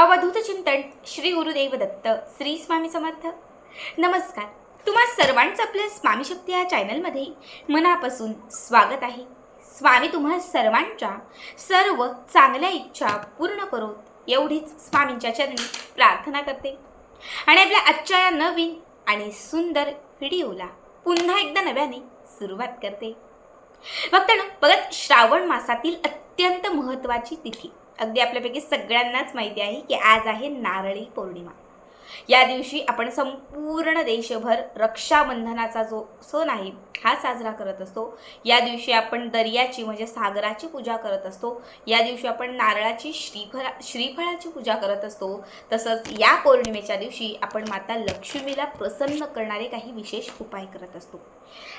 अवधूत चिंतन श्री गुरुदेव दत्त श्री स्वामी समर्थ. नमस्कार. तुम्हा सर्वांचं आपल्या स्वामी शक्ती या चॅनलमध्ये मनापासून स्वागत आहे. स्वामी तुम्हा सर्वांच्या सर्व चांगल्या इच्छा पूर्ण करोत एवढीच स्वामींच्या चरणी प्रार्थना करते. आणि आपल्या आजच्या या नवीन आणि सुंदर व्हिडिओला पुन्हा एकदा नव्याने सुरुवात करते. बघताना बघत श्रावण मासातील अत्यंत महत्त्वाची तिथी. अगदी आपल्यापैकी सगळ्यांनाच माहिती आहे की आज आहे नारळी पौर्णिमा. या दिवशी आपण संपूर्ण देशभर रक्षाबंधनाचा जो सण आहे हा साजरा करत असतो. या दिवशी आपण दर्याची म्हणजे सागराची पूजा करत असतो. या दिवशी आपण नारळाची श्रीफळा श्रीफळाची पूजा करत असतो. तसंच या पौर्णिमेच्या दिवशी आपण माता लक्ष्मीला प्रसन्न करणारे काही विशेष उपाय करत असतो.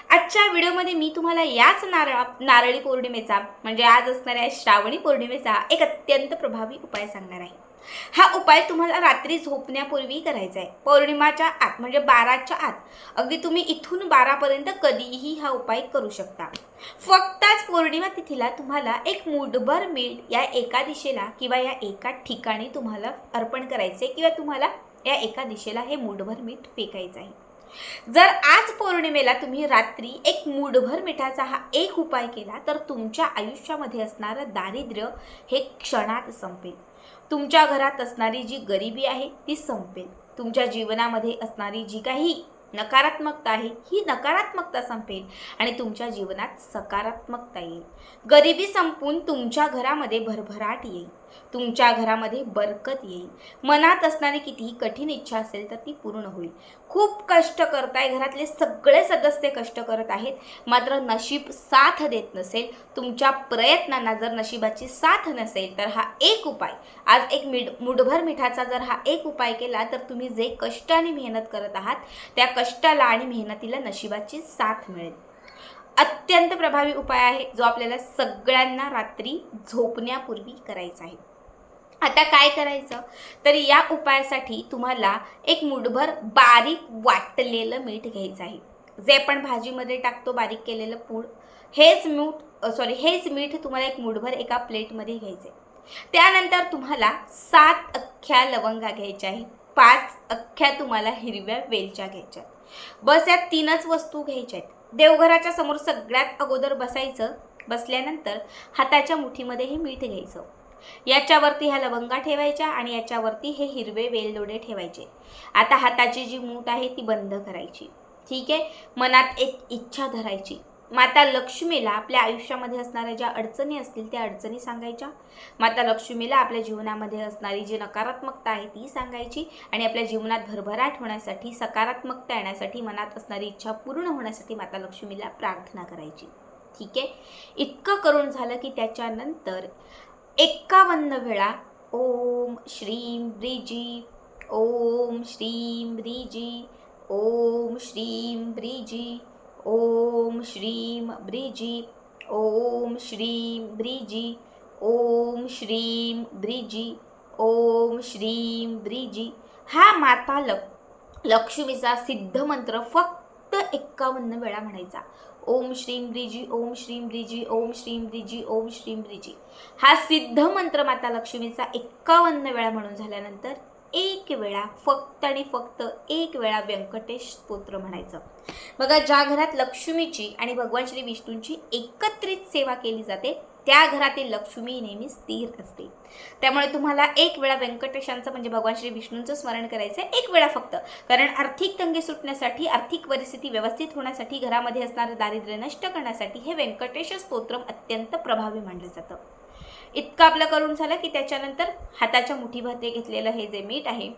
आजच्या व्हिडिओमध्ये मी तुम्हाला याच नारळा नारळी पौर्णिमेचा म्हणजे आज असणाऱ्या श्रावणी पौर्णिमेचा एक अत्यंत प्रभावी उपाय सांगणार आहे. हा उपाय तुम्हाला रात्री झोपण्यापूर्वी करायचा आहे. पौर्णिमाच्या आत म्हणजे बाराच्या आत. अगदी तुम्ही इथून बारापर्यंत कधीही हा उपाय करू शकता. फक्तच पौर्णिमा तिथीला तुम्हाला एक मुठभर मीठ या एका दिशेला किंवा या एका ठिकाणी तुम्हाला अर्पण करायचे किंवा तुम्हाला या एका दिशेला हे मुठभर मीठ फेकायचं आहे. जर आज पौर्णिमेला तुम्ही रात्री एक मूठभर मिठाचा हा एक उपाय केला तर तुमच्या आयुष्यामध्ये असणारं दारिद्र्य हे क्षणात संपेल. तुमच्या घरात असणारी जी गरिबी आहे ती संपेल. तुमच्या जीवनामध्ये असणारी जी काही नकारात्मकता आहे ही नकारात्मकता संपेल आणि तुमच्या जीवनात सकारात्मकता येईल. गरिबी संपून तुमच्या घरामध्ये भरभराट येईल. तुमच्या घरामध्ये बरकत येईल. मनात असणारी कितीही कठीण इच्छा असेल तर ती पूर्ण होईल. खूप कष्ट करताय घरातले सगळे सदस्य कष्ट करत आहेत. मात्र नशीब साथ देत नसेल तुमच्या प्रयत्नांना जर नशिबाची साथ नसेल तर हा एक उपाय. आज एक मिड मुठभर मिठाचा जर हा एक उपाय केला तर तुम्ही जे कष्ट आणि मेहनत करत आहात त्या कष्टाला आणि मेहनतीला नशिबाची साथ मिळेल. अत्यंत प्रभावी उपाय आहे जो आपल्याला सगळ्यांना रात्री झोपण्यापूर्वी करायचा आहे. आता काय करायचं? तर या उपायासाठी तुम्हाला एक मुठभर बारीक वाटलेलं मीठ घ्यायचं आहे. जे आपण भाजीमध्ये टाकतो बारीक केलेलं पूड हेच मीठ सॉरी हेच मीठ तुम्हाला एक मुठभर एका प्लेटमध्ये घ्यायचं आहे. त्यानंतर तुम्हाला सात अख्ख्या लवंगा घ्यायच्या आहेत. पाच अख्ख्या तुम्हाला हिरव्या वेलच्या घ्यायच्या आहेत. बस या तीनच वस्तू घ्यायच्या आहेत. देवघराच्या समोर सगळ्यात अगोदर बसायचं बसल्यानंतर हाताच्या मुठीमध्ये हे मीठ घ्यायचं. याच्यावरती ह्या लवंगा ठेवायच्या आणि याच्यावरती हे हिरवे वेलदोडे ठेवायचे. आता हाताची जी मूठ आहे ती बंद करायची. ठीक आहे? मनात एक इच्छा धरायची. माता लक्ष्मीला आपल्या आयुष्यामध्ये असणाऱ्या ज्या अडचणी असतील त्या अडचणी सांगायच्या. माता लक्ष्मीला आपल्या जीवनामध्ये असणारी जी नकारात्मकता आहे ती सांगायची. आणि आपल्या जीवनात भरभराट होण्यासाठी सकारात्मकता येण्यासाठी मनात असणारी इच्छा पूर्ण होण्यासाठी माता लक्ष्मीला प्रार्थना करायची. ठीक आहे? इतकं करून झालं की त्याच्यानंतर एक्कावन्न वेळा ओम श्रीम ब्रिजी ओम श्रीम ब्रिजी ओम श्रीम ब्रिजी ओम श्रीम ब्रिजी ओम श्रीम ब्रिजी ओम श्रीम ब्रिजी ओम श्रीम ब्रिजी. हा माता लक् लक्ष्मीचा सिद्ध मंत्र फक्त एक्कावन्न वेळा म्हणायचा. ओम श्रीम ब्रिजी ओम श्रीम ब्रिजी ओम श्रीम ब्रिजी ओम श्रीम ब्रिजी. हा सिद्ध मंत्र माता लक्ष्मीचा एक्कावन्न वेळा म्हणून झाल्यानंतर एक वेळा फक्त आणि फक्त एक वेळा व्यंकटेश स्तोत्र म्हणायचं. बघा ज्या घरात लक्ष्मीची आणि भगवान श्री विष्णूंची एकत्रित सेवा केली जाते त्या घरातील लक्ष्मी नेहमी स्थिर असते. त्यामुळे तुम्हाला एक वेळा व्यंकटेशांचं म्हणजे भगवान श्री विष्णूंचं स्मरण करायचं आहे एक वेळा फक्त. कारण आर्थिक तंगे सुटण्यासाठी आर्थिक परिस्थिती व्यवस्थित होण्यासाठी घरामध्ये असणारं दारिद्र्य नष्ट करण्यासाठी हे व्यंकटेश स्तोत्रम अत्यंत प्रभावी मानलं जातं. इतकं आपलं करून झालं की त्याच्यानंतर हाताच्या मुठीभर ते घेतलेलं हे जे मीठ आहे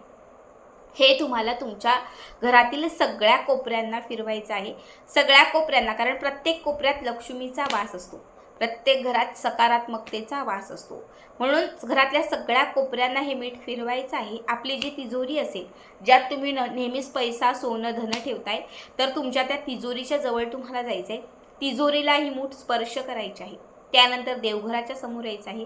हे तुम्हाला तुमच्या घरातील सगळ्या कोपऱ्यांना फिरवायचं आहे. सगळ्या कोपऱ्यांना कारण प्रत्येक कोपऱ्यात लक्ष्मीचा वास असतो. प्रत्येक घरात सकारात्मकतेचा वास असतो. म्हणून घरातल्या सगळ्या कोपऱ्यांना हे मीठ फिरवायचं आहे. आपली जी तिजोरी असेल ज्यात तुम्ही न नेहमीच पैसा सोनं धन ठेवताय तर तुमच्या त्या तिजोरीच्या जवळ तुम्हाला जायचं आहे तिजोरीला ही मूठ स्पर्श करायची आहे. त्यानंतर देवघराच्या समोर यायचं आहे.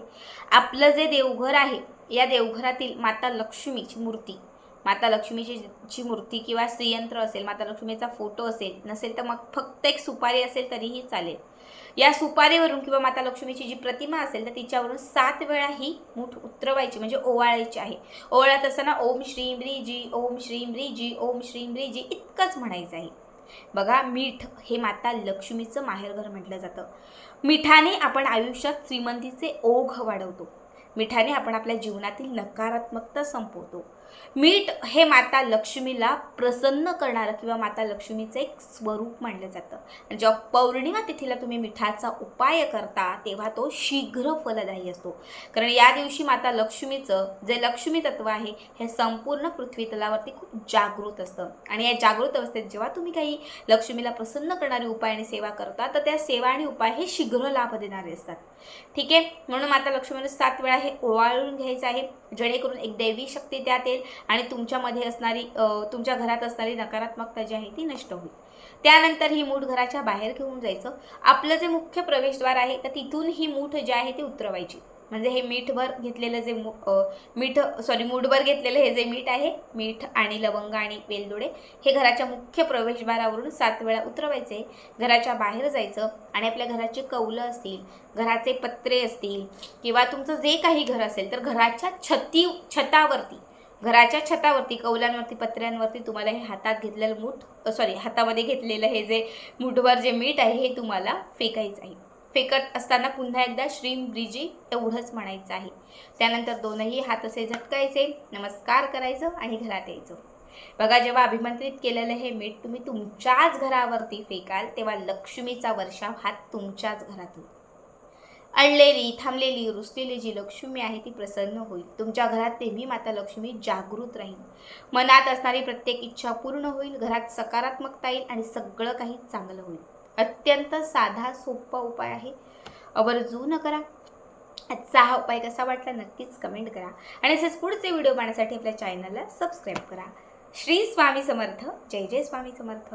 आपलं जे देवघर आहे या देवघरातील माता लक्ष्मीची मूर्ती. माता लक्ष्मीची ची मूर्ती किंवा श्रीयंत्र असेल माता लक्ष्मीचा फोटो असेल नसेल तर मग फक्त एक सुपारी असेल तरीही चालेल. या सुपारीवरून किंवा माता लक्ष्मीची जी प्रतिमा असेल तर तिच्यावरून सात वेळा ही मूठ उतरवायची म्हणजे ओवाळायची आहे. ओवाळत असताना ओम श्रीम्री जी ओम श्रीम्री जी ओम श्रीम्री जी इतकंच म्हणायचं आहे. बघा मीठ हे माता लक्ष्मीचं माहेरघर म्हटलं जातं. मिठाने आपण आयुष्यात श्रीमंतीचे ओघ वाढवतो. मिठाने आपण आपल्या जीवनातील नकारात्मकता संपवतो. मीठ हे माता लक्ष्मीला प्रसन्न करणारं किंवा माता लक्ष्मीचं एक स्वरूप मानलं जातं. आणि जेव्हा पौर्णिमा तिथीला तुम्ही मिठाचा उपाय करता तेव्हा तो शीघ्र फलदायी असतो. कारण या दिवशी माता लक्ष्मीचं जे लक्ष्मी तत्व आहे हे संपूर्ण पृथ्वी तलावरती खूप जागृत असतं. आणि या जागृत अवस्थेत जेव्हा तुम्ही काही लक्ष्मीला प्रसन्न करणारे उपाय आणि सेवा करता तर त्या सेवा आणि उपाय हे शीघ्र लाभ देणारे असतात. ठीक आहे? म्हणून माता लक्ष्मीला सात वेळा हे ओवाळून घ्यायचं आहे. जेणेकरून एक दैवी शक्ती त्यात येईल आणि तुमच्यामध्ये असणारी तुमच्या घरात असणारी नकारात्मकता जी आहे ती नष्ट होईल. त्यानंतर ही मूठ घराच्या बाहेर घेऊन जायचं. आपलं जे मुख्य प्रवेशद्वार आहे तर तिथून ही मूठ जी आहे ती उतरवायची. म्हणजे हे मीठभर घेतलेलं जे मीठ सॉरी मूठभर घेतलेलं हे जे मीठ आहे मीठ आणि लवंग आणि वेलदोडे हे घराच्या मुख्य प्रवेशद्वारावरून सात वेळा उतरवायचे. घराच्या बाहेर जायचं आणि आपल्या घराची कौलं असतील घराचे पत्रे असतील किंवा तुमचं जे काही घर असेल तर घराच्या छती छतावरती घराच्या छतावरती कौलांवरती पत्र्यांवरती तुम्हाला हे हातात घेतलेलं मूठ सॉरी हातामध्ये घेतलेलं हे जे मूठभर जे मीठ आहे हे तुम्हाला फेकायचं आहे. फेकत असताना पुन्हा एकदा श्रीम ब्रिजी एवढंच म्हणायचं आहे. त्यानंतर दोनही हात असे झटकायचे नमस्कार करायचं आणि घरात यायचं. बघा जेव्हा अभिमंत्रित केलेलं हे मीठ तुम्ही तुमच्याच घरावरती फेकाल तेव्हा लक्ष्मीचा वर्षाव हा तुमच्याच घरात होईल अडलेली थांबलेली रुसलेली जी लक्ष्मी आहे ती प्रसन्न होईल. तुमच्या घरात नेहमी माता लक्ष्मी जागृत राहील मनात असणारी प्रत्येक इच्छा पूर्ण होईल घरात सकारात्मकता येईल आणि सगळं काही चांगलं होईल. अत्यंत साधा सोपा उपाय आहे. आवर्जून करा. आजचा हा उपाय कसा वाटला नक्कीच कमेंट करा. आणि असेच पुढचे व्हिडिओ पाहण्यासाठी आपल्या चॅनलला सबस्क्राईब करा. श्री स्वामी समर्थ. जय जय स्वामी समर्थ.